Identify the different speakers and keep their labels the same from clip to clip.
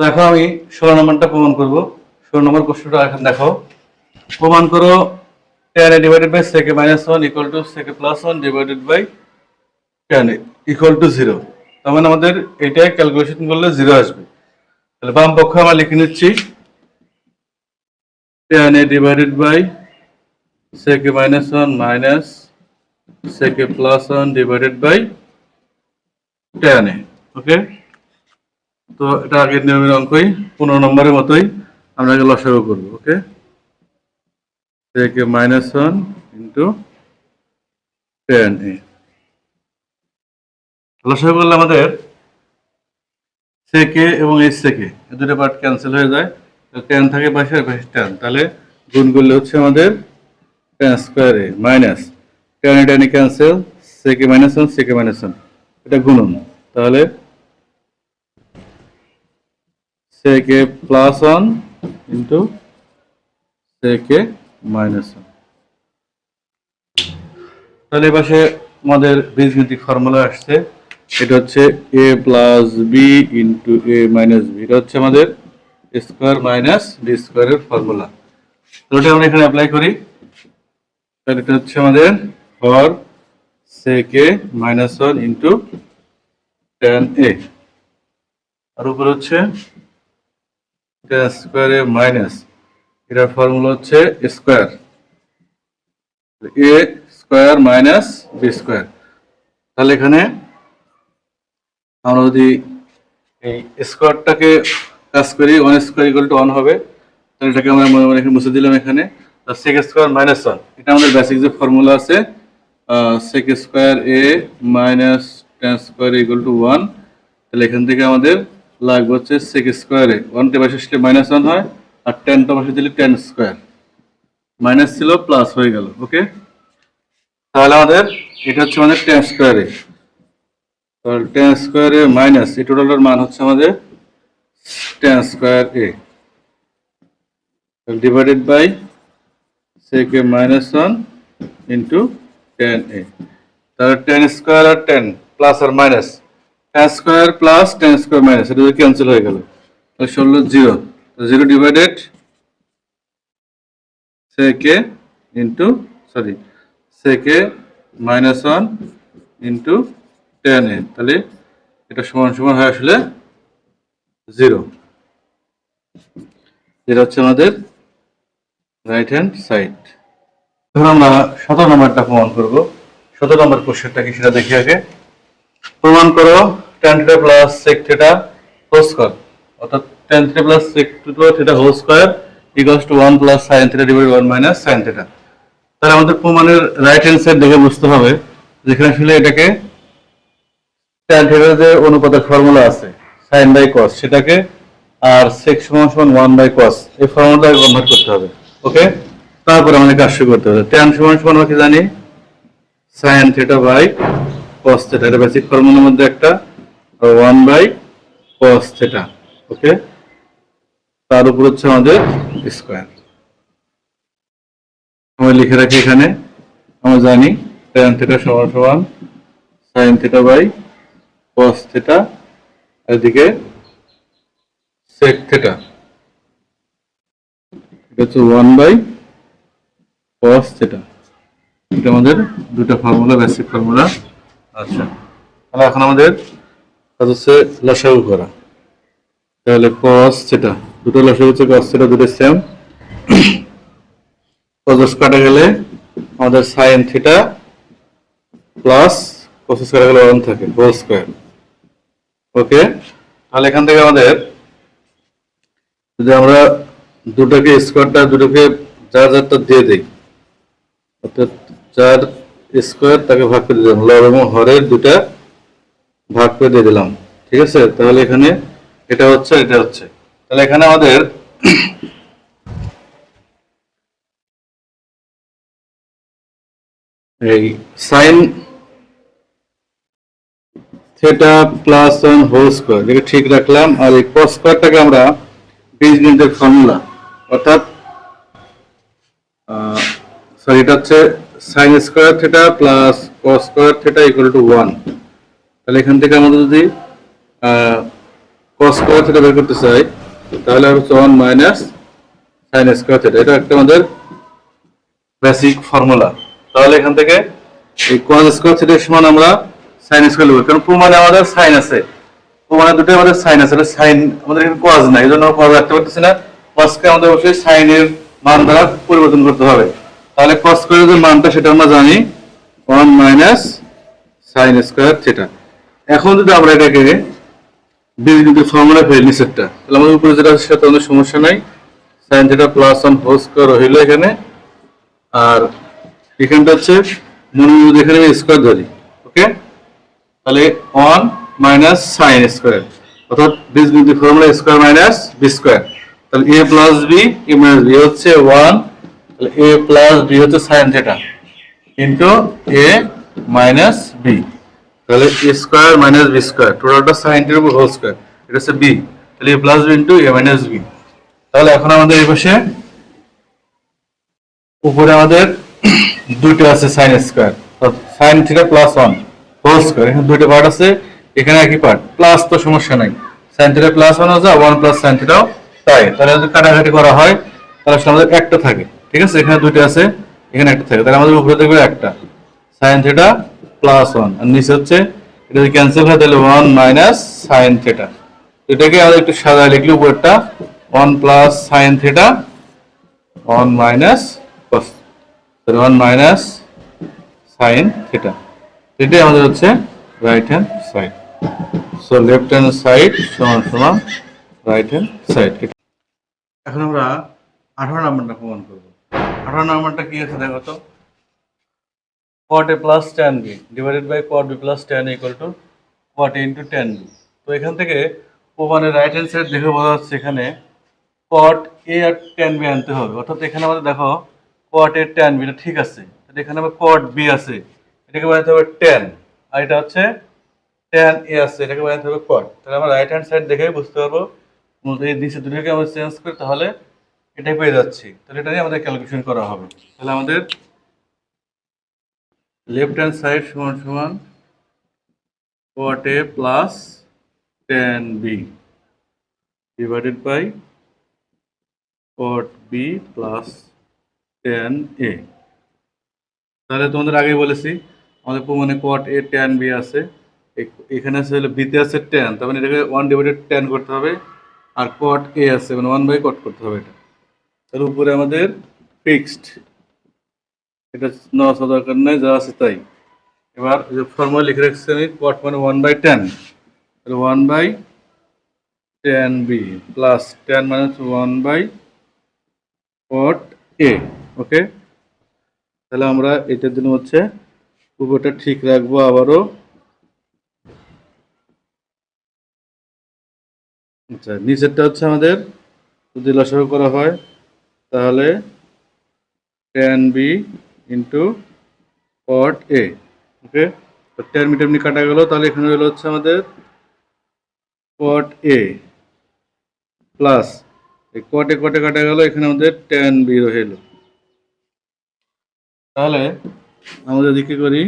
Speaker 1: তো এখন আমি ষোলো নম্বরটা প্রমাণ করব। ষোলো নম্বর কোশ্চেনটা এখন দেখো প্রমাণ করো tan A divided by sec A minus one equal to sec A plus one divided by tan A equal to zero তার মানে আমাদের এটা ক্যালকুলেশন করলে জিরো আসবে। তাহলে বাম পক্ষে আমরা লিখে নিচ্ছি tan A divided by sec A minus one minus sec A plus one divided by tan A okay তো এটা আগের নিয়মের অঙ্কই, পনেরো নম্বরের মতোই আমরা আগে লসাগু করব okay minus one into tan A লসাগু করলে আমাদের সেকে এবং এই সেকে এই দুটো পার্ট ক্যান্সেল হয়ে যায়। টেন থাকে পাশে পাশে টেন তাহলে গুণ করলে হচ্ছে আমাদের tan square A minus tan A tan A cancel sec A minus one sec A minus one এটা গুণন। তাহলে sec A plus one into sec A minus one তাহলে এ পাশে আমাদের বীজগণিতিক ফর্মুলা আসছে। এটা হচ্ছে A plus B into A minus B এটা হচ্ছে আমাদের স্কোয়ার মাইনাস ডি স্কোয়ারের ফর্মুলা তো ওটা আমরা এখানে অ্যাপ্লাই করি। তাহলে এটা হচ্ছে আমাদের for sec A minus one into tan A আর উপরে হচ্ছে টেন স্কোয়ার মাইনাস এটার ফর্মুলা হচ্ছে square A square minus B square তাহলে এখানে আমরা যদি এই স্কোয়ারটাকে কাজ করি one square equal to one হবে, তাহলে এটাকে আমরা মনে মনে এখানে মুছে দিলাম এখানে। সেক স্কোয়ার মাইনাস ওয়ান এটা আমাদের বেসিক যে ফর্মুলা আছে sec square A minus tan square equal to one তাহলে এখান থেকে আমাদের লাগবে হচ্ছে সেক স্কোয়ারে ওয়ানটা পাশে আসলে মাইনাস ওয়ান হয়, আর টেনটা পাশে দিলে টেন স্কোয়ার মাইনাস ছিল প্লাস হয়ে গেল ওকে তাহলে আমাদের এটা হচ্ছে আমাদের টেন স্কোয়ারে তাহলে টেন স্কোয়ারে মাইনাস এই টোটালটার মান হচ্ছে আমাদের tan square A. Divided by sec A minus one into tan A. তাহলে টেন স্কোয়ার আর টেন প্লাস আর minus tan square plus tan square minus এটা যদি ক্যান্সেল হয়ে গেল, তাহলে ষোলো zero. Zero divided sec A into sorry sec A minus one into tan A তাহলে এটা সমান সমান হয়ে আসলে জিরো। যেটা হচ্ছে আমাদের রাইট হ্যান্ড সাইড এখন আমরা সতেরো নম্বরটা প্রমাণ করব। সতেরো নম্বর কোশ্চেনটা কি সেটা দেখি আগে। প্রমাণ করো tan theta plus sec theta whole square অর্থাৎ tan theta plus sec theta whole square equals to one plus sine theta divide one minus sine theta তাহলে আমাদের প্রমাণের রাইট হ্যান্ড সাইড দেখে বুঝতে হবে, যেখানে আসলে এটাকে ট্যান থিটার যে অনুপাতের ফর্মুলা আছে সাইন বাই কস সেটাকে আর সেক্স সমান সমান বাই কস এই ফর্মুলাটাকে কনভার্ট করতে হবে ওকে তারপরে আমাদের কাজ শুরু করতে হবে। ট্যান সমান সমান জানি? Sine theta by cos theta এটা বেসিক ফর্মুলার মধ্যে একটা one by cos theta okay তার উপর হচ্ছে আমাদের স্কোয়ার আমি লিখে রাখি এখানে আমরা জানি ট্যান থিটা সমান সমান sine theta by cos theta এদিকে সেক থিটা এটা হচ্ছে ওয়ান বাই কস থিটা এটা আমাদের দুটো ফর্মুলা বেসিক ফর্মুলা আচ্ছা। এখন আমাদের কাজ হচ্ছে লসাগু করা। তাহলে কস থিটা দুটো লসাগু হচ্ছে কস থিটা দুটো সেম কস কাটা গেলে আমাদের সাইন থিটা প্লাস কোসেস কাটা গেলে ওয়ান থাকে হোল স্কোয়ার ওকে? তাহলে এখান থেকে আমাদের যদি আমরা দুটোকে স্কোয়ারটা দুটোকে যার যারটা দিয়ে দিই, অর্থাৎ চার স্কোয়ার তাকে ভাগ করে দিলাম। লব এবং হরের দুটা ভাগ করে দিয়ে দিলাম। ঠিক আছে? তাহলে এখানে এটা হচ্ছে এটা হচ্ছে। তাহলে এখানে আমাদের এই sine theta plus one whole square এটাকে ঠিক রাখলাম। আর এই কস স্কোয়ারটাকে আমরা বীজগণিতের ফর্মুলা অর্থাৎ সরি এটা হচ্ছে sine square theta plus cos square theta equal to one তাহলে এখান থেকে আমাদের যদি কস স্কোয়ার থিটা বের করতে চাই, তাহলে হচ্ছে one minus sine square theta এটা একটা আমাদের বেসিক ফর্মুলা তাহলে এখান থেকে এই কস স্কোয়ার থিটার সমান আমরা সাইন স্কোয়ার লিখব। কারণ প্রমাণে আমাদের সাইন আছে। প্রমাণে দুটোই আমাদের সাইন আছে। সাইন আমাদের এখানে কজ নাই। এই জন্য কজ রাখতে পারতেছি না। কসকে আমাদের অবশ্যই সাইনের মান দ্বারা পরিবর্তন করতে হবে। তাহলে কস স্কোয়ারের যে মানটা সেটা আমরা জানি one minus sine square theta এখন যদি আমরা এটাকে বীজগণিতের ফর্মুলা ফেলি নিচেরটা তাহলে আমাদের উপরে যেটা আছে সেটা কোনো সমস্যা নাই। Sine theta plus one whole square হইল এখানে। আর এখানটা হচ্ছে মনে যদি এখানে স্কোয়ার ধরি ওকে তাহলে ওয়ান মাইনাস সাইন স্কোয়ার অর্থাৎ বীজগণিতের formula square minus B square তাহলে A plus B A minus B হচ্ছে ওয়ান তাহলে এ প্লাস বি হচ্ছে sine theta into A minus B তাহলে A square minus B square টোটালটা sine টির উপর whole square এটা হচ্ছে বি তাহলে A plus B into A minus B তাহলে এখন আমাদের এই পাশে উপরে আমাদের দুটো আছে sine square sine theta plus one whole square এখানে দুটো পার্ট আছে, এখানে একই পার্ট প্লাস তো সমস্যা নাই। সাইন থিটা প্লাস ওয়ান আছে ওয়ান প্লাস সাইন থিটাও তাই। তাহলে যদি কাটাকাটি করা হয়, তাহলে আমাদের একটা থাকে। ঠিক আছে? এখানে দুটো আছে, এখানে একটা থাকে। তাহলে আমাদের উপরে থাকবে একটা। সাইন থিটা প্লাস ওয়ান আর নিচে হচ্ছে, এটা যদি ক্যান্সেল হয়, তাহলে ওয়ান মাইনাস সাইন থিটা এটাকে আমাদের একটু সাজায় লিখলে উপরটা one plus sine theta one minus cos তাহলে ওয়ান মাইনাস সাইন থিটা এটাই আমাদের হচ্ছে right hand side so left hand side সমান সমান রাইট হ্যান্ড সাইড এখন আমরা আঠারো নম্বরটা প্রমাণ করব। আঠারো নম্বরটা কি আছে দেখো তো? a plus tan b divided by cot b plus tan a equal to cot a into tan b তো এখান থেকে প্রমাণের রাইট হ্যান্ড সাইড দেখে বোঝা যাচ্ছে এখানে cot a R tan b আনতে হবে। অর্থাৎ এখানে আমাদের দেখো a tan b এটা ঠিক আছে। এখানে আবার cot b আছে। এটাকে বানাতে হবে tan আর এটা হচ্ছে tan a আছে। এটাকে বানাতে হবে cot তাহলে আমরা রাইট হ্যান্ড সাইড দেখেই বুঝতে পারব। মূলত এই দিকে দুটোকে আমরা চেঞ্জ করি, তাহলে এটাই পেয়ে যাচ্ছি। তাহলে এটা নিয়ে আমাদের ক্যালকুলেশন করা হবে। তাহলে আমাদের লেফট হ্যান্ড সাইড সমান সমান cot a plus tan b divided by cot b plus tan a তাহলে তোমাদের আগে বলেছি, আমাদের প্রমাণে cot a, tan b আছে। এখানে আছে হলো b তে আছে tan, তার মানে এটাকে ওয়ান ডিভাইডেড tan করতে হবে, আর cot a আছে মানে ওয়ান বাই cot করতে হবে এটা। তাহলে উপরে আমাদের ফিক্সড এটা নেওয়া দরকার নেই, যা আছে তাই। এবার যে ফর্মুলা লিখে রাখছি আমি কট মানে one by tan one by tan B plus tan মানে one by cot A okay তাহলে আমরা এটার জন্য হচ্ছে উপরটা ঠিক রাখব আবারও। আচ্ছা নিচেরটা হচ্ছে আমাদের যদি লসাগু করা হয় তাহলে tan B into cot A okay denominator এমনি কাটা গেল, তাহলে এখানে হলো হচ্ছে আমাদের কট এ প্লাস এই কটে কটে কাটা গেল, এখানে আমাদের টেন বি রইল। তাহলে আমাদের দিকে করি,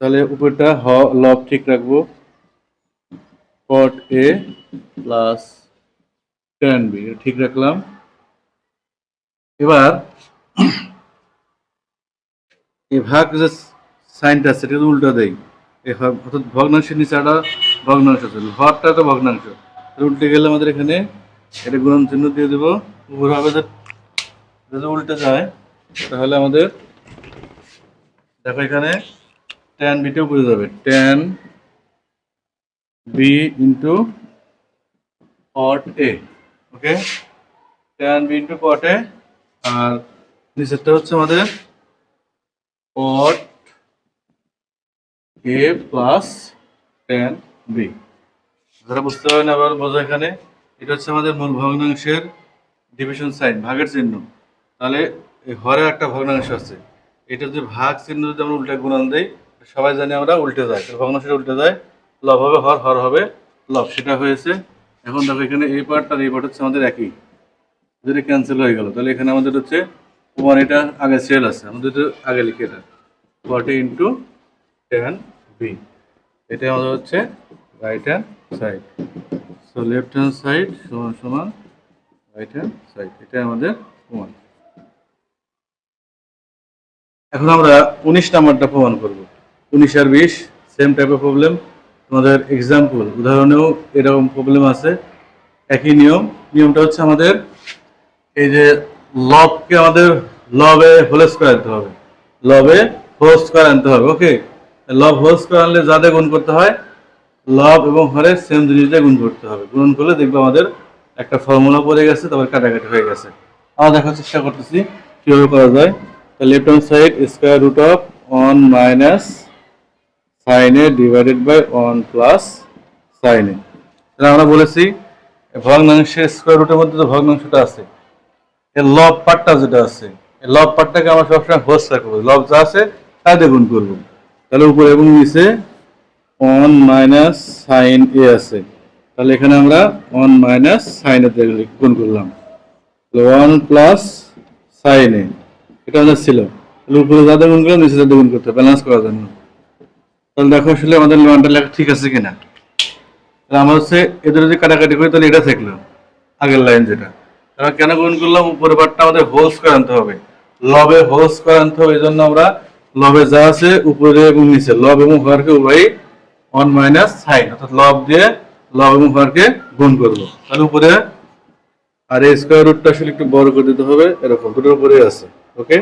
Speaker 1: তাহলে উপরটা হ লব ঠিক রাখব। Cot A plus tan B ঠিক রাখলাম। এবার, এই ভাগ যে সাইনটা আছে এটা উল্টো দেই এই অর্থাৎ ভগ্নাংশের নিচে একটা ভগ্নাংশ আছে, হরটা তো ভগ্নাংশ। উল্টে গেলে আমাদের এখানে এটা গুণন চিহ্ন দিয়ে দেবো। উপর হবে যদি উল্টে যায়, তাহলে আমাদের, দেখো এখানে টেন বিটা উপরে যাবে। Tan B into cot A okay tan B into cot A আর নিচেরটা হচ্ছে আমাদের cot A plus tan B যারা বুঝতে পারেন আবার বোঝো এখানে, এটা হচ্ছে আমাদের মূল ভগ্নাংশের ডিভিশন সাইন ভাগের চিহ্ন। তাহলে হরে একটা ভগ্নাংশ আছে। এটা যদি ভাগ চিহ্ন যদি আমরা উল্টে গুণন দেই, সবাই জানি আমরা উল্টে যায়। ভগ্নাংশটা উল্টে যায়, লব হবে, হর হর হবে, লব। সেটা হয়েছে। এখন দেখো এখানে এই পার্ট আর এই পার্ট হচ্ছে আমাদের একই। যদি ক্যান্সেল হয়ে গেল, তাহলে এখানে আমাদের হচ্ছে ওয়ান এটা আগে সেল আছে। আমাদের আগে লিখে এটা। ফর্টি ইন্টু টেন বি এটা আমাদের হচ্ছে right hand side so left hand side সমান সমান রাইট হ্যান্ড সাইড এটা আমাদের প্রমাণ এখন আমরা উনিশ নাম্বারটা প্রমাণ করব। উনিশ আর বিশ সেম টাইপের প্রবলেম তোমাদের এক্সাম্পল উদাহরণেও এরকম প্রবলেম আছে। একই নিয়ম। নিয়মটা হচ্ছে আমাদের এই যে লবকে আমাদের লবে হোল স্কোয়ার আনতে হবে। লবে হোল স্কোয়ার আনতে হবে ওকে লব হোল স্কোয়ার আনলে যাদের গুণ করতে হয়, লব এবং হরে সেম জিনিসটা গুণ করতে হবে। গুণ করলে দেখব আমাদের একটা ফর্মুলা পড়ে গেছে, তারপর কাটাকাটি হয়ে গেছে। আমরা দেখার চেষ্টা করতেছি, কীভাবে করা যায়। Left hand side square root of one minus sine A divided by one plus sine A তাহলে আমরা বলেছি ভগ্নাংশের স্কোয়ার রুটের মধ্যে তো ভগ্নাংশটা আছে এর লব পার্টটা যেটা আছে এই লব পার্টটাকে আমরা সবসময় হোস রাখব লব যা আছে তাই দিয়ে গুণ করব। তাহলে উপরে এবং নিচে ওয়ান মাইনাস সাইন এ আছে। তাহলে এখানে আমরা ওয়ান মাইনাস সাইন এ গুণ করলাম। ওয়ান প্লাস সাইন এ এটা আমাদের ছিল। তাহলে উপরে যাদের গুণ করলাম, নিচে যাদের গুণ করতে ব্যালেন্স করার জন্য। তাহলে দেখো আসলে আমাদের লোয়ানটা লেখা ঠিক আছে কিনা। তাহলে আমার হচ্ছে এদের যদি কাটাকাটি করি, তাহলে এটা থাকল আগের লাইন যেটা। আমরা কেন গুণ করলাম? উপরে পার্টটা আমাদের হোল স্কোয়ার আনতে হবে। লবে হোল স্কোয়ার আনতে হবে এই জন্য আমরা লবে যা আছে উপরে এবং নিচে। লব এবং হরকে উভয়ই ওয়ান মাইনাস সাইন অর্থাৎ লব দিয়ে লব এবং হরকে গুণ করব। তাহলে উপরে আর এই স্কোয়ার রুটটা আসলে একটু বড় করে দিতে হবে, এরকম, দুটোর উপরে আছে ওকে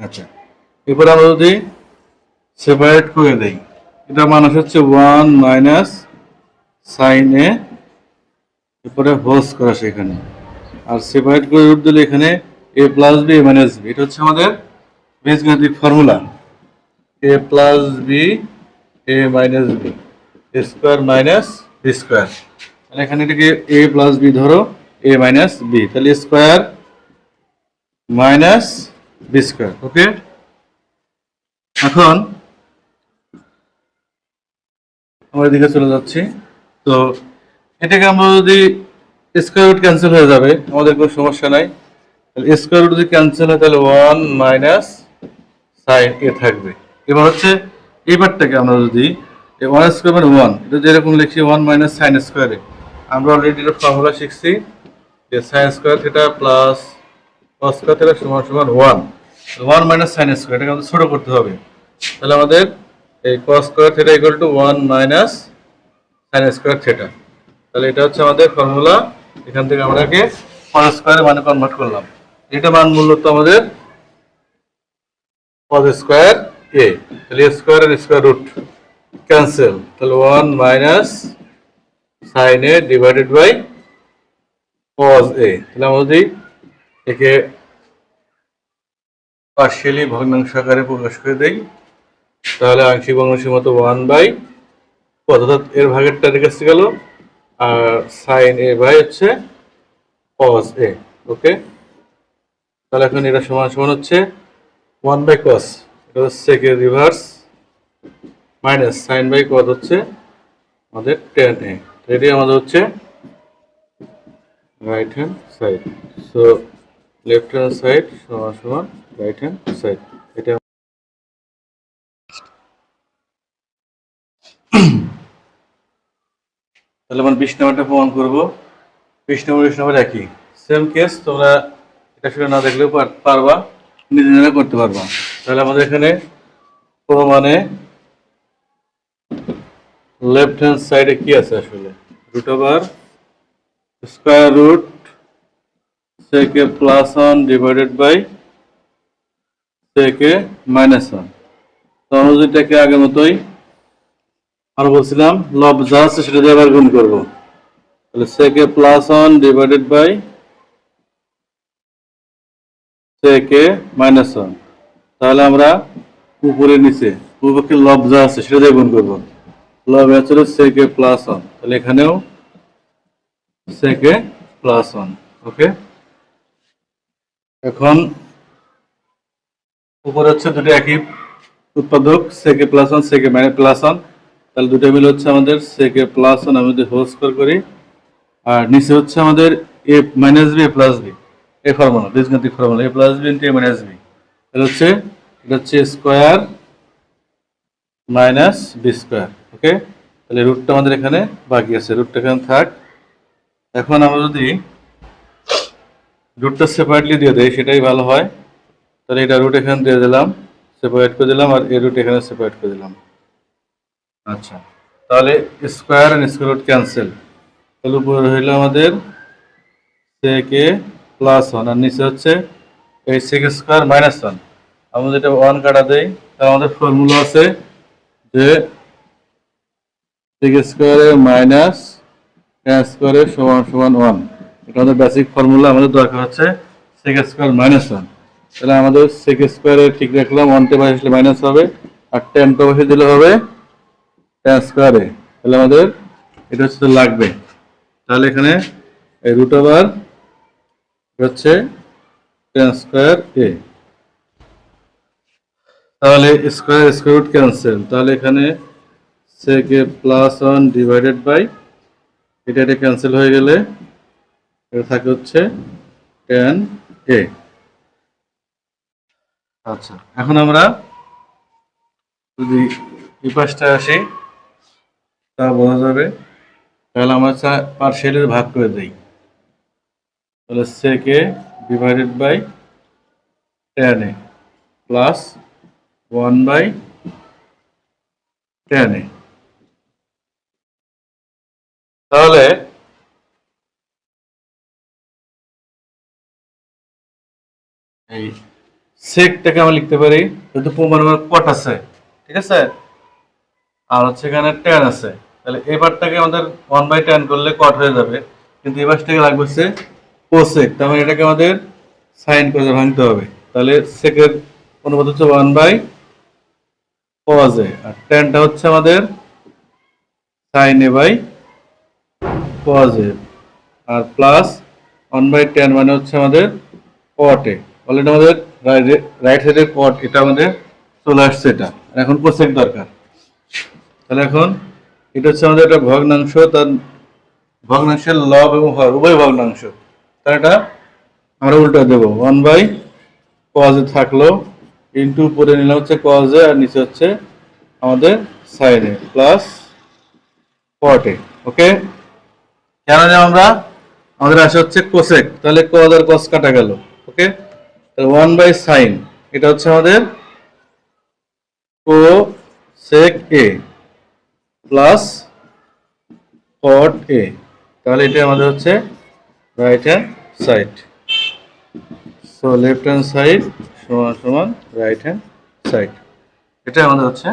Speaker 1: আচ্ছা এরপরে আমরা যদি সেপারেট করে দেই, এটা মানুষ হচ্ছে ওয়ান মাইনাস সাইন এ এরপরে হোস করা সেখানে আর সেপারেট করে রুট দিলে এখানে A plus B minus B এটা হচ্ছে আমাদের বীজগণিতিক formula A plus B A minus B square minus B square তাহলে এখানে এটাকে এ প্লাস বি ধরো এ মাইনাস বি তাহলে square minus B square okay এখন আমরা এদিকে চলে যাচ্ছি। তো এটাকে আমরা যদি স্কোয়ার রুট ক্যান্সেল হয়ে যাবে, আমাদের কোনো সমস্যা নাই। তাহলে স্কোয়ার রুট যদি ক্যান্সেল হয়, তাহলে ওয়ান মাইনাস সাইন এ থাকবে। এবার হচ্ছে এই পার্টটাকে আমরা যদি ওয়ান স্কোয়ার মানে ওয়ান এটা যেরকম লিখছি ওয়ান মাইনাস সাইন স্কোয়ারে আমরা অলরেডি এটা ফর্মুলা শিখছি, যে sine square theta plus cos square theta সমান সমান one one minus sine square এটাকে আমাদের ছোটো করতে হবে। তাহলে আমাদের এই cos square theta equal to one minus sine square theta তাহলে এটা হচ্ছে আমাদের ফর্মুলা এখান থেকে আমরা একে কস স্কোয়ারে মানে কনভার্ট করলাম। এটা মান মূলত আমাদের কস স্কোয়ার এ তাহলে স্কোয়ার আর স্কোয়ার রুট ক্যান্সেল তাহলে one minus sine A divided by cos A তাহলে আমরা যদি একে পার্শিয়ালি ভগ্নাংশ আকারে প্রকাশ করে দেই, তাহলে আংশিক ভগ্নাংশের মতো ওয়ান বাই অর্থাৎ এর ভাগেরটা রেখে গেল আর সাইন এ বাই হচ্ছে কস এ ওকে তাহলে এখন এটা সমান সমান হচ্ছে ওয়ান বাই কস এটা হচ্ছে কে reverse minus sine by cos হচ্ছে আমাদের টেন এ এটি আমাদের হচ্ছে right hand side so left hand side সমান সমান রাইট হ্যান্ড সাইড এটা তাহলে আমরা বিশ নাম্বারটা প্রমাণ করব। বিশ নম্বর বিশ নম্বর একই। সেম কেস তোমরা এটা শুনে না দেখলেও পারবা, নিজে নিজে করতে পারবা। তাহলে আমাদের এখানে প্রমাণে লেফট হ্যান্ড সাইডে কি আছে আসলে? Root over square root sec A plus one divided by sec A minus one তো আমরা এটাকে আগের মতোই আর বলছিলাম, লব যা আছে সেটা দিয়ে আবার গুণ করব। তাহলে sec A plus one divided by sec A minus one তাহলে আমরা উপরে নিচে উপরে লব যা আছে সেটা দিয়ে গুণ করব। লব আছে সেকে প্লাস ওয়ান তাহলে এখানেও সেকে প্লাস ওয়ান ওকে? এখন উপরে হচ্ছে দুটো একই উৎপাদক sec A plus one sec A minus plus one তাহলে দুটো মিলে হচ্ছে আমাদের সেকে প্লাস ওয়ান আমি যদি হোল স্কোয়ার করি, আর নিচে হচ্ছে আমাদের A minus B A plus B এই formula বীজগণিতিক formula A plus B into A minus B তাহলে হচ্ছে, এটা হচ্ছে square minus B square okay তাহলে রুটটা আমাদের এখানে বাকি আছে রুটটা এখানে থাক। এখন আমরা যদি রুটটা সেপারেটলি দিয়ে দেয় সেটাই ভালো হয়। তাহলে এটা রুট এখানে দিয়ে দিলাম সেপারেট করে দিলাম, আর এ রুট এখানে সেপারেট করে দিলাম। আচ্ছা। তাহলে square and square root cancel তাহলে উপরে হইল আমাদের সেক প্লাস ওয়ান আর নিচে হচ্ছে এই সেক স্কোয়ার মাইনাস ওয়ান আমরা যেটা ওয়ান কাটা দেই তাহলে আমাদের ফর্মুলা আছে যে সেক স্কোয়ারে মাইনাস ট্যান স্কোয়ারের সমান সমান ওয়ান এটা আমাদের বেসিক ফর্মুলা আমাদের দরকার হচ্ছে সেক স্কোয়ার মাইনাস ওয়ান তাহলে আমাদের সেক স্কোয়ারে ঠিক রাখলাম ওয়ানটে বাইরে আসলে মাইনাস হবে, আর টেনটা বসে দিলে হবে ট্যান স্কোয়ারে তাহলে আমাদের এটা হচ্ছে লাগবে। তাহলে এখানে রুট ওভার হচ্ছে টেন স্কোয়ার এ তাহলে স্কোয়ার স্কোয়ার রুট ক্যান্সেল তাহলে এখানে sec plus one divided by এটা এটা ক্যান্সেল হয়ে গেলে এটা থাকে হচ্ছে টেন এ আচ্ছা এখন আমরা যদি এই পাশটা আসি। তা বোঝা যাবে। তাহলে আমরা পার্সিয়ালের ভাগ করে দিই। তাহলে sec A divided by tan A plus one by tan A. তাহলে এই সেকটাকে আমরা লিখতে পারি, যেহেতু প্রমাণ কট আছে, ঠিক আছে? আর হচ্ছে এখানে টেন আছে। তাহলে এবারটাকে আমাদের ওয়ান বাই টেন করলে কট হয়ে যাবে। কিন্তু এবারটাকে লাগবে হচ্ছে কোসেক তার মানে এটাকে আমাদের সাইন করে ভাঙতে হবে। তাহলে সেকের অনুপাত হচ্ছে ওয়ান বাই কজে আর টেনটা হচ্ছে আমাদের sine A by cos A R plus one by tan মানে হচ্ছে আমাদের কটে অলরেডি আমাদের রাইট সাইডের কট এটা আমাদের চলে আসছে এটা। এখন কোসেক দরকার। তাহলে এখন এটা হচ্ছে আমাদের একটা ভগ্নাংশ, তার ভগ্নাংশের লব এবং হর, উভয় ভগ্নাংশ। তার এটা আমরা উল্টা দেবো। ওয়ান বাই কজে থাকল ইন্টু উপরে নিলাম হচ্ছে কজে আর নিচে হচ্ছে আমাদের সাইনে প্লাস কটে ওকে কেন আমরা, আমাদের আসে হচ্ছে কোসেক তাহলে কজ আর কস কাটা গেল ওকে তাহলে ওয়ান বাই সাইন এটা হচ্ছে আমাদের কোসেক এ প্লাস কট এ তাহলে এটা আমাদের হচ্ছে right hand side so left hand side সমান সমান রাইট হ্যান্ড সাইড এটা আমাদের হচ্ছে